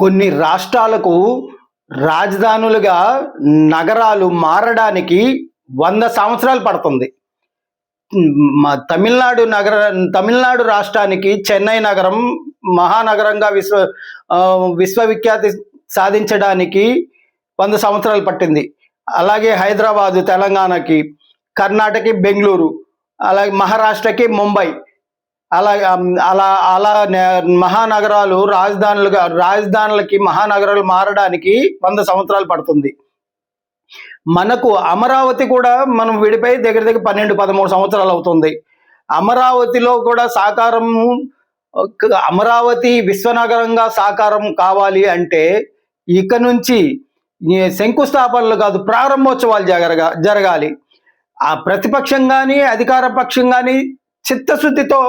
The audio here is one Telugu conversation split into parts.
కొన్ని రాష్ట్రాలకు రాజధానులుగా నగరాలు మారడానికి వంద సంవత్సరాలు పడుతుంది. మా తమిళనాడు నగర తమిళనాడు రాష్ట్రానికి చెన్నై నగరం మహానగరంగా విశ్వ విశ్వవిఖ్యాతి సాధించడానికి వంద సంవత్సరాలు పట్టింది. అలాగే హైదరాబాదు తెలంగాణకి కర్ణాటకకి బెంగళూరు అలాగే మహారాష్ట్రకి ముంబై అలా అలా అలా మహానగరాలు రాజధానులుగా రాజధానులకి మహానగరాలు మారడానికి వంద సంవత్సరాలు పడుతుంది. మనకు అమరావతి కూడా మనం విడిపోయి దగ్గర దగ్గర పన్నెండు పదమూడు సంవత్సరాలు అవుతుంది. అమరావతిలో కూడా సాకారం అమరావతి విశ్వనగరంగా సాకారం కావాలి అంటే ఇక నుంచి శంకుస్థాపనలు కాదు ప్రారంభోత్సవాలు జరగా జరగాలి. ఆ ప్రతిపక్షం కానీ అధికార పక్షం కానీ చిత్తశుద్ధితో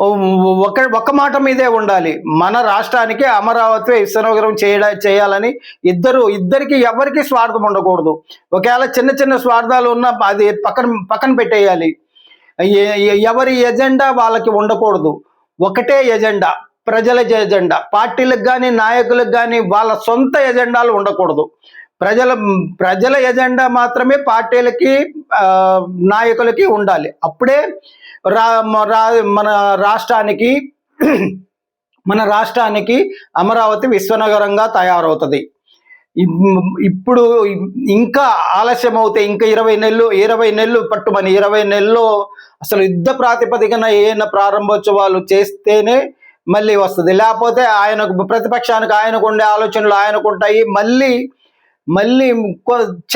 ఒక ఒక్క మాట మీదే ఉండాలి. మన రాష్ట్రానికి అమరావతి విశ్వనగరం చేయడ చేయాలని ఇద్దరు ఇద్దరికి ఎవరికి స్వార్థం ఉండకూడదు. ఒకవేళ చిన్న చిన్న స్వార్థాలు ఉన్నా అది పక్కన పక్కన పెట్టేయాలి. ఎవరి ఎజెండా వాళ్ళకి ఉండకూడదు. ఒకటే ఎజెండా ప్రజల ఎజెండా. పార్టీలకు కానీ నాయకులకు కానీ వాళ్ళ సొంత ఎజెండాలు ఉండకూడదు. ప్రజల ప్రజల ఎజెండా మాత్రమే పార్టీలకి నాయకులకి ఉండాలి. అప్పుడే రా రా- మన రాష్ట్రానికి మన రాష్ట్రానికి అమరావతి విశ్వనగరంగా తయారవుతుంది. ఇప్పుడు ఇంకా ఆలస్యం అవుతే ఇంకా ఇరవై నెలలు ఇరవై నెలలు పట్టుమని ఇరవై నెలల్లో అసలు యుద్ధ ప్రాతిపదికన ఏమైనా ప్రారంభోత్సవాలు చేస్తేనే మళ్ళీ వస్తుంది. లేకపోతే ఆయనకు ప్రతిపక్షానికి ఆయనకు ఉండే ఆలోచనలు ఆయనకు ఉంటాయి మళ్ళీ మళ్ళీ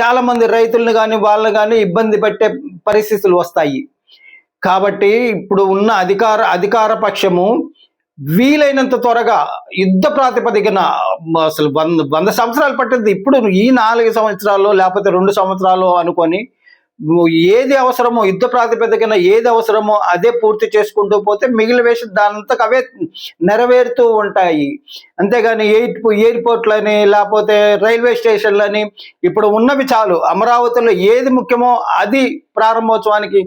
చాలా మంది రైతులను కానీ వాళ్ళని కానీ ఇబ్బంది పెట్టే పరిస్థితులు వస్తాయి. కాబట్టి ఇప్పుడు ఉన్న అధికార అధికార పక్షము వీలైనంత త్వరగా యుద్ధ ప్రాతిపదికన అసలు వంద వంద సంవత్సరాలు పట్టింది. ఇప్పుడు ఈ నాలుగు సంవత్సరాలు లేకపోతే రెండు సంవత్సరాలు అనుకొని ఏది అవసరమో యుద్ధ ప్రాతిపదికన ఏది అవసరమో అదే పూర్తి చేసుకుంటూ పోతే మిగిలిన వేసి దానంతా అవే నెరవేరుతూ ఉంటాయి. అంతేగాని ఎయిర్ ఎయిర్పోర్ట్లని లేకపోతే రైల్వే స్టేషన్లని ఇప్పుడు ఉన్నవి చాలు. అమరావతిలో ఏది ముఖ్యమో అది ప్రారంభోత్సవానికి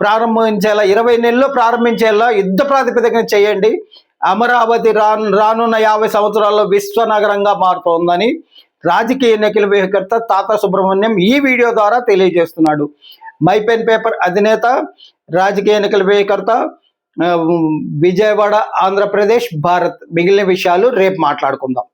ప్రారంభించేలా ఇరవై నెలల్లో ప్రారంభించేలా యుద్ధ ప్రాతిపదికన చేయండి. అమరావతి రాను రానున్న యాభై సంవత్సరాల్లో విశ్వనగరంగా మారుతోందని రాజకీయ ఎన్నికల వ్యూహకర్త తాతా సుబ్రహ్మణ్యం ఈ వీడియో ద్వారా తెలియజేస్తున్నాడు. మై పెన్ పేపర్ అధినేత రాజకీయ ఎన్నికల వ్యూహకర్త విజయవాడ ఆంధ్రప్రదేశ్ భారత్ మిగిలిన విషయాలు రేపు మాట్లాడుకుందాం.